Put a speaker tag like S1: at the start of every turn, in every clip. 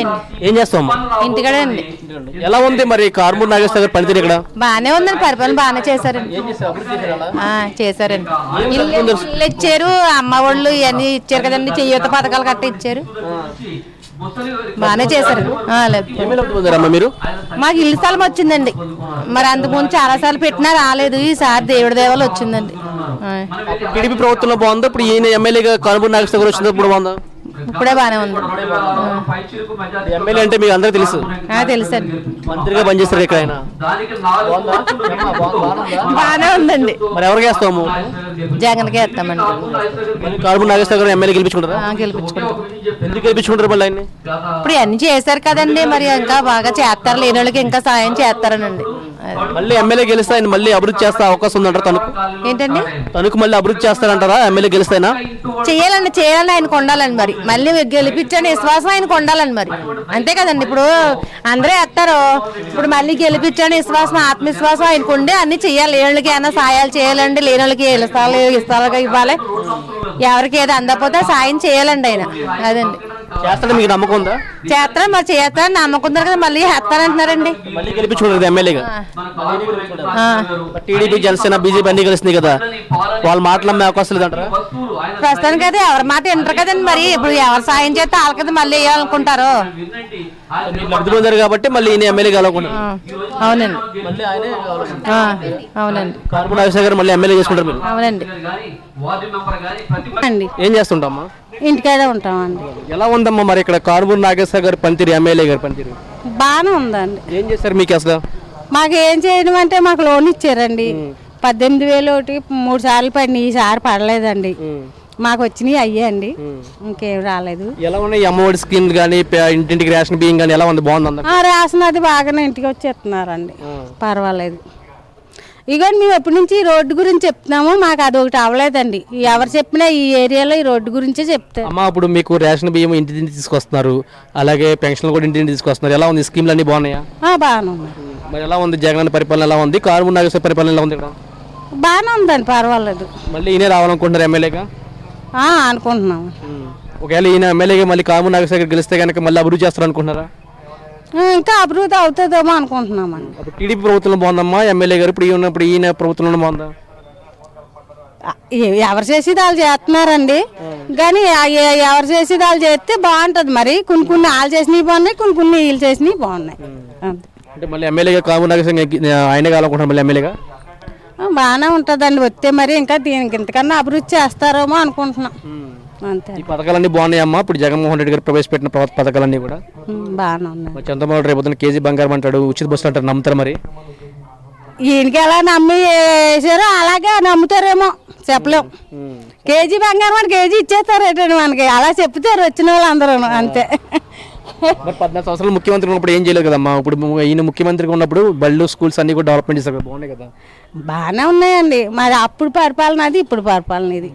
S1: అండి
S2: ఏం చేస్తామమ్మా
S1: ఇంటికాడే అండి
S2: ఎలా ఉంది మరి కార్మూర్ నాగేశ్వర గారి పనితీరు ఇక్కడ?
S1: బాగానే ఉందండి పరిపాలన బాగానే చేశారండి. ఆ, చేశారండి. ఇల్లు ఇల్లు ఇచ్చారు అమ్మ వాళ్ళు ఇవన్నీ ఇచ్చారు కదండి చెయ్యొత్త పథకాలు గట్ట ఇచ్చారు. బాగానే చేశారు. ఆ, లేదు.
S2: ఎమ్మెల్యే లబ్ధి పొందారమ్మా మీరు?
S1: మాకు ఇల్లు స్థలం వచ్చిందండి. మరి అంతకుముందు చాలా సార్లు పెట్టినా రాలేదు ఈసారి దేవుడి దేవాలు వచ్చిందండి. ఆ,
S2: టీడీపీ ప్రభుత్వంలో బాగుందా? ఇప్పుడు ఈయన ఎమ్మెల్యేగా కార్మూర్ నాగేశ్వర గారు వచ్చినప్పుడు బాగుందా?
S1: ఇప్పుడే బాగానే ఉంది.
S2: ఎమ్మెల్యే అంటే మీకు అందరికీ తెలుసు.
S1: ఆ, తెలుసండి
S2: మంత్రిగా పనిచేస్తారు ఇక్కడ ఆయన.
S1: బాగానే ఉందండి.
S2: మరి ఎవరికి వేస్తాము?
S1: జగన్కే వేస్తామండి.
S2: మరి కార్మూర్ నాగేశ్వర గారు ఎమ్మెల్యే గెలిపించుకుంటారా?
S1: ఆ, గెలిపించుకుంటాం.
S2: ఎందుకు గెలిపించుకుంటారు మళ్ళీ ఆయన్ని?
S1: ఇప్పుడు ఇవన్నీ చేశారు కదండి మరి ఇంకా బాగా చేస్తారు లేని వాళ్ళకి ఇంకా సాయం చేస్తారనండి. అది.
S2: మళ్ళీ ఎమ్మెల్యే గెలిస్తే ఆయన మళ్ళీ అభివృద్ధి చేస్తే అవకాశం ఉందంటారా తనకు
S1: ఏంటండి?
S2: తనకు మళ్ళీ అభివృద్ధి చేస్తారంటారా ఎమ్మెల్యే గెలిస్తేనా?
S1: చేయాలండి చేయాలని ఆయనకు ఉండాలండి మరి. మళ్ళీ గెలిపించండి విశ్వాసం ఆయనకు ఉండాలండి మరి. అంతే కదండి ఇప్పుడు అందరూ వేస్తారు. ఇప్పుడు మళ్ళీ గెలిపించండి విశ్వాసం ఆత్మవిశ్వాసం ఆయనకు ఉండి అన్ని చేయాలి. ఏళ్ళకి ఏమైనా సాయాలు చేయాలండి లేని వాళ్ళకి ఇస్తాలు ఇస్తాలుగా ఇవ్వాలి. ఎవరికి ఏదో అందకపోతే సాయం చేయాలండి ఆయన. అదండి.
S2: చేస్తాడని మీకు నమ్మకం ఉందా?
S1: చేస్తారా మరి చేస్తారని నమ్మకుంటారు కదా మళ్ళీ వేస్తారంటున్నారండి
S2: మళ్ళీ గెలిపించుకుంటారు ఎమ్మెల్యేగా. టీడీపీ జనసేన బీజేపీ అన్ని కలిసింది కదా. వాళ్ళు మాట్లాడే అవకాశం లేదంటారా?
S1: ప్రస్తుతానికి అయితే ఎవరి మాట వింటారు కదండి మరి. ఇప్పుడు ఎవరు సాయం చేస్తే వాళ్ళ కదా మళ్ళీ వేయాలనుకుంటారు.
S2: లబ్ధి కాబట్టి మళ్ళీ ఈయన ఎమ్మెల్యే
S1: ఆ, అవునండి. అవునండి.
S2: కార్పొరేట్ గారు మళ్ళీ ఎమ్మెల్యే చేసుకుంటారు మీరు.
S1: అవునండి.
S2: ఏం చేస్తుంటామా?
S1: ఇంటికాడే ఉంటామండి.
S2: ఎలా ఉందమ్మా మరి ఇక్కడ కారుమూరు నాగేశ్వర గారి పనితీరు ఎమ్మెల్యే గారి పనితీరు?
S1: బాగానే ఉందండి.
S2: ఏం చేశారు మీకు అసలు?
S1: మాకు ఏం చేయడం అంటే మాకు లోన్ ఇచ్చారండి. పద్దెనిమిది వేలు ఒకటి మూడు సార్లు పడినాయి ఈసారి పడలేదండి. మాకు వచ్చినాయి అయ్యే అండి ఇంకేం రాలేదు.
S2: ఎలా ఉన్నాయి ఈ అమ్మఒడి స్కీమ్ కానీ ఇంటింటికి రేషన్ బియ్యం కానీ ఎలా ఉంది? బాగుంది
S1: రేషన్ అది బాగానే ఇంటికి వచ్చి ఇస్తున్నారండి పర్వాలేదు. ఇగోండి మేము ఎప్పటి నుంచి ఈ రోడ్డు గురించి చెప్తున్నాము మాకు అది ఒకటి అవ్వలేదండి ఎవరు చెప్పినా ఈ ఏరియాలో ఈ రోడ్డు గురించే చెప్తారు
S2: అమ్మ ఇప్పుడు మీకు రేషన్ బియ్యం ఇంటి ఇంటి తీసుకొస్తున్నారు. అలాగే పెన్షన్లు కూడా ఇంటి ఇంటి తీసుకొస్తున్నారు. ఎలా ఉంది? స్కీమ్లు అన్ని బాగున్నాయా?
S1: బాగానే ఉంది
S2: మరి ఎలా ఉంది? జగన్ పరిపాలన ఎలా ఉంది? కారుమూరు నాగేశ్వర పరిపాలన ఎలా ఉంది ఇక్కడ?
S1: బాగానే ఉందండి పర్వాలేదు.
S2: మళ్ళీ ఈయనే రావాలనుకుంటున్నారు ఎమ్మెల్యేగా?
S1: అనుకుంటున్నాము.
S2: ఒకవేళ ఈయన ఎమ్మెల్యేగా మళ్ళీ కారుమూరు నాగేశ్వర గెలిస్తే కనుక మళ్ళీ అభివృద్ధి చేస్తారు అనుకుంటున్నారా
S1: ఇంకా అభివృద్ధి అవుతుందేమో అనుకుంటున్నామండి.
S2: అప్పుడు టీడీపీ ప్రభుత్వంలో బాగుందమ్మా ఎమ్మెల్యే గారు ఇప్పుడు ఈయన ఇప్పుడు ఈయన ప్రభుత్వంలో బాగుందా?
S1: ఎవరు చేసేది వాళ్ళు చేస్తున్నారండి. కానీ ఎవరు చేసేది వాళ్ళు చేస్తే బాగుంటుంది మరి. కొన్ని కొన్ని వాళ్ళు చేసినవి బాగున్నాయి కొన్ని కొన్ని వీళ్ళు చేసినవి బాగున్నాయి.
S2: అంటే మళ్ళీ ఎమ్మెల్యేగా నాగేశ్వర గారు ఆయనే కావాలనుకుంటున్నారు మళ్ళీ ఎమ్మెల్యేగా?
S1: బాగానే ఉంటుందండి వస్తే మరి ఇంకా దీనికి ఇంతకన్నా అభివృద్ధి చేస్తారేమో అనుకుంటున్నాం. అంతే
S2: ఈ పథకాలన్నీ బాగున్నాయమ్మా ఇప్పుడు జగన్మోహన్ రెడ్డి గారు ప్రవేశపెట్టిన ప్ర- పథకాలన్నీ కూడా.
S1: బాగానే ఉన్నాయి.
S2: మరి చంద్రబాబు రేపు పొద్దున్న కేజీ బంగారం అంటాడు ఉచిత బస్సులు అంటారు నమ్ముతారు మరి?
S1: ఈయనకి ఎలా నమ్మి వేసారో అలాగే నమ్ముతారేమో చెప్పలేం. కేజీ బంగారం అని కేజీ ఇచ్చేస్తారేటండి మనకి. అలా చెప్తారు వచ్చిన వాళ్ళు అందరూ అంతే
S2: మరి పద్నాలుగు సంవత్సరాలు ముఖ్యమంత్రి ఉన్నప్పుడు ఏం చేయలేదు కదమ్మా? ఇప్పుడు ఈయన ముఖ్యమంత్రిగా ఉన్నప్పుడు బళ్ళు స్కూల్స్ అన్ని కూడా డెవలప్మెంట్ చేశారు బాగున్నాయి కదా?
S1: బాగానే ఉన్నాయండి. మరి అప్పుడు పరిపాలన అది ఇప్పుడు పరిపాలన ఇది.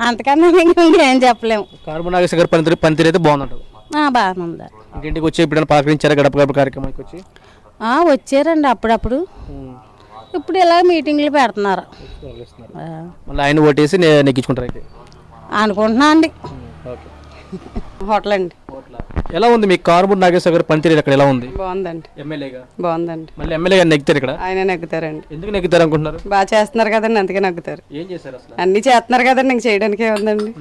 S1: అంతకన్నా ఇంకా చెప్పలేము.
S2: కార్బన్ నాగేశ్వర గారి పనితీరు పనితీరు అయితే బాగుందంటారు
S1: బాగానే ఉంది
S2: ఇంటింటికి వచ్చి ఎప్పుడైనా పలకరించారా గడప గడప కార్యక్రమానికి వచ్చి?
S1: వచ్చారండి అప్పుడప్పుడు. ఇప్పుడు ఇలా మీటింగ్లు పెడుతున్నారు.
S2: మళ్ళీ ఆయన ఓటేసి నే- నెగ్గించుకుంటారు అయితే.
S1: అనుకుంటున్నా అండి హోటల్ అండి.
S2: ఎలా ఉంది మీకు కార్బన్ నాగేశ్వర గారి పనితీరు ఇక్కడ ఎలా ఉంది?
S3: బాగుందండి.
S2: ఎమ్మెల్యేగా?
S3: బాగుందండి.
S2: మళ్ళీ ఎమ్మెల్యే గారు నెగ్గుతారు ఇక్కడ?
S3: ఆయన నెగ్గుతారండి.
S2: ఎందుకు నెగ్గుతారు అనుకుంటున్నారు
S3: బాగా చేస్తున్నారు కదండి అందుకే నెగ్గుతారు.
S2: ఏం చేశారు అసలు?
S3: అన్నీ చేస్తున్నారు కదండి ఇంక చేయడానికి ఏముందండి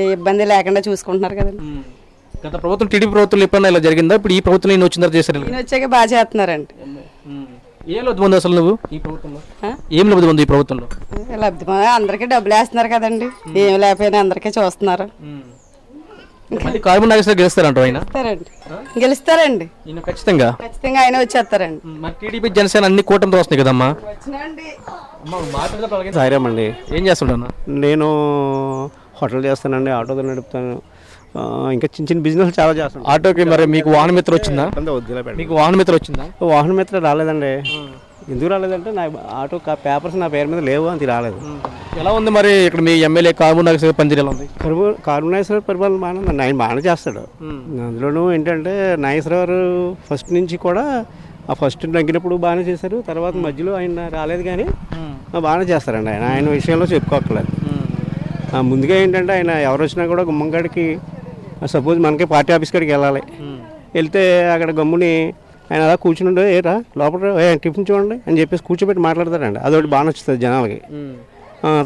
S3: ఏ ఇబ్బంది లేకుండా చూసుకుంటున్నారు కదండి.
S2: గత ప్రభుత్వం టీడీపీ ప్రభుత్వం ఎప్పుడైనా ఇలా జరిగిందా? ఇప్పుడు ఈ ప్రభుత్వం నేను వచ్చిన తర్వాత చేశారు?
S3: ఈయన వచ్చాక బాగా చేస్తున్నారండి.
S2: ఏం లబ్ధి పొంది అసలు నువ్వు ఈ ప్రభుత్వంలో? ఏం లబ్ధి పొంది ఈ ప్రభుత్వంలో?
S3: లబ్ధి పొంద- అందరికీ డబ్బులు వేస్తున్నారు కదండి ఏం లేకపోయినా అందరికీ చూస్తున్నారు.
S2: మళ్ళీ కార్బన్ నాగేశ్వర గెలుస్తారంట ఆయన?
S3: గెలుస్తారండి.
S2: ఈయన ఖచ్చితంగా?
S3: ఖచ్చితంగా ఆయన వచ్చేస్తారండి.
S2: మరి టీడీపీ జనసేన అన్ని కూటమితో వస్తున్నాయి కదమ్మా?
S4: సాయిరామండి.
S2: ఏం చేస్తుంటా
S4: నేను హోటల్ చేస్తానండి ఆటో నడుపుతాను. ఆ, ఇంకా చిన్న చిన్న బిజినెస్ చాలా చేస్తాను
S2: ఆటోకి మరి మీకు వాహన మిత్ర వచ్చిందా మీకు వాహన మిత్ర వచ్చిందా?
S4: వాహన మిత్ర రాలేదండి ఎందుకు రాలేదంటే నా ఆటో పేపర్స్ నా పేరు మీద లేవు అంత రాలేదు.
S2: ఎలా ఉంది మరి ఇక్కడ మీ ఎమ్మెల్యే కార్బన్ నాగేశ్వర పనితీరు ఎలా ఉంది?
S4: కరువు కార్బనేశ్వర పరిపాలన బాగానే ఉందండి ఆయన బాగానే చేస్తాడు. అందులోనూ ఏంటంటే నాగేశ్వరరావు గారు ఫస్ట్ నుంచి కూడా ఆ ఫస్ట్ తగ్గినప్పుడు బాగానే చేశారు. తర్వాత మధ్యలో ఆయన రాలేదు కానీ బాగానే చేస్తారండి ఆయన. ఆయన విషయంలో చెప్పుకోక్కర్లేదు. ముందుగా ఏంటంటే ఆయన ఎవరు వచ్చినా కూడా గుమ్మంగాడికి సపోజ్ మనకి పార్టీ ఆఫీస్ కాడికి వెళ్ళాలి. వెళ్తే అక్కడ గమ్ముని ఆయన అలా కూర్చుని ఏరా లోపల టిఫిన్ చూడండి అని చెప్పేసి కూర్చోబెట్టి మాట్లాడతారండి అదొకటి బాగా నచ్చుతుంది జనాలకి.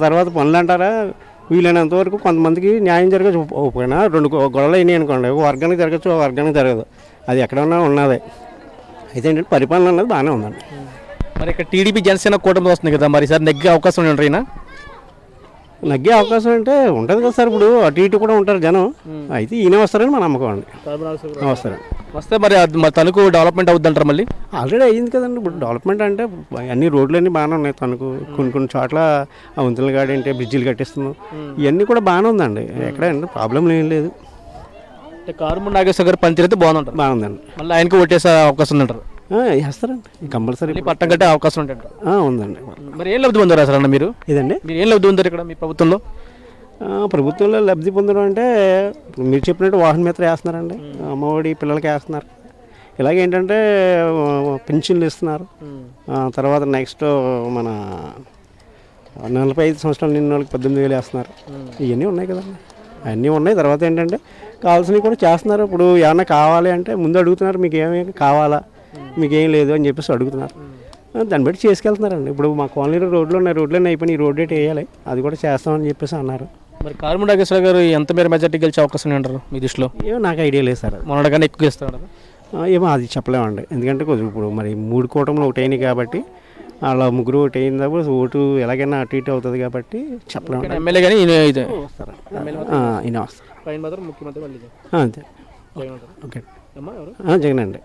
S4: తర్వాత పనులు అంటారా వీలైనంత వరకు కొంతమందికి న్యాయం జరగచ్చు. పోయినా రెండు గొడవలు అయినాయి అనుకోండి ఒక వర్గానికి జరగచ్చు ఒక వర్గానికి జరగదు. అది ఎక్కడన్నా ఉన్నదే. అయితే ఏంటంటే పరిపాలన అన్నది బాగానే ఉందండి.
S2: మరి ఇక్కడ టీడీపీ జనసేన కూటమి వస్తుంది కదా మరి సార్ నెగ్గే అవకాశం ఉంటారు ఈయన?
S4: నగ్గే అవకాశం అంటే ఉంటుంది కదా సార్ ఇప్పుడు అటు ఇటు కూడా ఉంటారు జనం. అయితే ఈయన వస్తారని మన నమ్మకం అండి. వస్తారు
S2: వస్తే మరి అది మరి తణుకు డెవలప్మెంట్ అవుద్ది అంటారు మళ్ళీ?
S4: ఆల్రెడీ అయ్యింది కదండి. ఇప్పుడు డెవలప్మెంట్ అంటే అన్ని రోడ్లు అన్నీ బాగానే ఉన్నాయి. తనకు కొన్ని కొన్ని చోట్ల ఆ వంతుల గాడి అంటే బ్రిడ్జిలు కట్టిస్తున్నాం. ఇవన్నీ కూడా బాగానే ఉందండి. ఎక్కడ ప్రాబ్లం ఏం లేదు.
S2: అంటే కారుమూడి నాగేశ్వర గారు పనితీరైతే బాగుందంటారు.
S4: బాగుందండి.
S2: మళ్ళీ ఆయనకు ఓటేసే అవకాశం ఉందంటారు.
S4: వేస్తారండి. కంపల్సరీ
S2: పట్టం కట్టే అవకాశం
S4: ఉందండి.
S2: మరి ఏం లబ్ధి పొందారు అసలు అన్న మీరు?
S4: ఇదండి.
S2: మీరు ఏం లబ్ధి పొందారు ఇక్కడ మీ ప్రభుత్వంలో?
S4: ప్రభుత్వంలో లబ్ధి పొందడం అంటే మీరు చెప్పినట్టు వాహన మిత్ర వేస్తున్నారండి. అమ్మఒడి పిల్లలకి వేస్తున్నారు. ఇలాగ ఏంటంటే ఆ, పింఛన్లు ఇస్తున్నారు. తర్వాత నెక్స్ట్ మన నలభై ఐదు సంవత్సరాలు నిన్న వాళ్ళకి పద్దెనిమిది వేలు వేస్తున్నారు. ఇవన్నీ ఉన్నాయి కదండి. అవన్నీ ఉన్నాయి. తర్వాత ఏంటంటే కావాల్సినవి కూడా చేస్తున్నారు. ఇప్పుడు ఏమన్నా కావాలి అంటే ముందు అడుగుతున్నారు మీకు ఏమేమి కావాలా? మీకు లేదు అని చెప్పేసి అడుగుతున్నారు. దాన్ని బట్టి చేసుకెళ్తున్నారండి. ఇప్పుడు మా కాలనీలో రోడ్లు ఉన్నాయి. రోడ్లు అయిపోయి ఈ రోడ్ డేట్ వేయాలి. అది కూడా చేస్తామని చెప్పేసి అన్నారు.
S2: మరి నాగేశ్వర గారు ఎంత మేర మెజార్టీ గెలిచే అవకాశం ఉంటారు మీ దృష్టిలో?
S4: ఏమో నాకు ఐడియా లేదు సార్
S2: మొన్నటికన్నా ఎక్కువ గెలుస్తారు
S4: ఆ, ఏమో అది చెప్పలేమండి. ఎందుకంటే కొంచెం ఇప్పుడు మరి మూడు కూటములు ఒకటి అయినాయి కాబట్టి అలా ముగ్గురు ఒకటి అయినప్పుడు ఓటు ఎలాగైనా అటు ఇటు అవుతుంది కాబట్టి చెప్పలేమండి.
S2: ఎమ్మెల్యే కానీ ఈయన ఇది.
S4: వస్తారా? ఈయన వస్తారు?
S2: పైన మాత్రం ముఖ్యమంత్రి
S4: అంతే. ఓకే.
S2: అమ్మా ఎవరు?
S4: ఆ, జగన్ అండి.